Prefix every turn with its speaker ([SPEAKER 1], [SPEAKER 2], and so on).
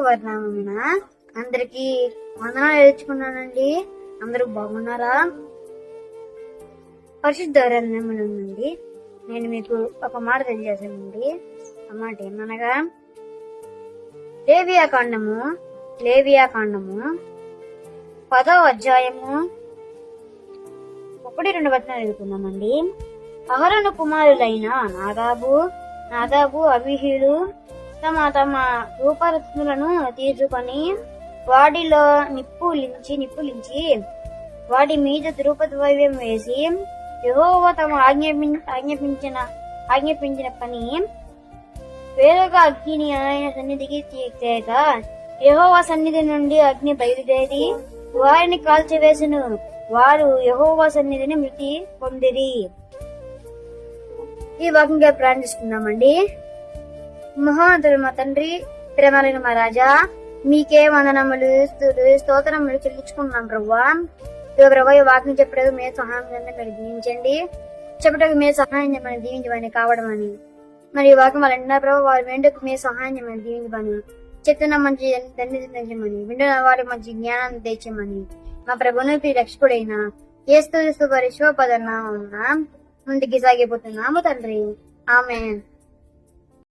[SPEAKER 1] వర్ణామన అందరికి వందనాలు నేర్చుకున్నానండి అందరూ బాగున్నారా? పరిశుద్ధ నుండి నేను మీకు ఒక మాట తెలియజేశానండి ఆ మాట ఏమనగా లేవియా కాండము లేవియా కాండము పదో అధ్యాయము ఒకటి రెండు వచనాలు ఎదుర్కొన్నామండి అహరణ కుమారులైన నాదాబు నాదాబు అభిహీలు తమ తమ రూపరత్నులను తీసుకొని వాటిలో నిప్పులించి నిప్పులించి వాటి మీద తిరుపతివైవ్యం వేసి యహోవ తమ ఆజ్ఞాపి- ఆజ్ఞాపించిన ఆజ్ఞాపించిన పని వేరొక అగ్నిని ఆయన సన్నిధికి తీ- యహోవ సన్నిధి నుండి అగ్ని బయలుదేరి వారిని కాల్చివేసిన. వారు యహోవ సన్నిధిని మృతి పొందిరి. ఈ వాకింగ్ ప్రారంభిస్తున్నామండి మహోన్నతుడు మా తండ్రి ప్రేమలైన మా రాజా మీకే వందనములు స్తోత్రములు చెల్లించుకున్నాం ప్రభా. ప్రభా ఈ వాక్యం చెప్పడానికి మీరు సహాయం మీరు దీవించండి. చెప్పడానికి మీరు సహాయం చేయమని దీవించమని కావడమని. మరి ఈ వాక్యం వాళ్ళు విన్న ప్రభావ వారి వెంటకు మీరు సహాయం చేయమని దీవించమని. చెప్తున్న మంచి తండ్రి తెచ్చమని వింటున్న వారి మంచి జ్ఞానం తెచ్చమని. మా ప్రభుని రక్షకుడైన ఏస్తూ పరిశోపదన్నా ఉన్న ముందుకి సాగిపోతున్నాము తండ్రి. ఆమె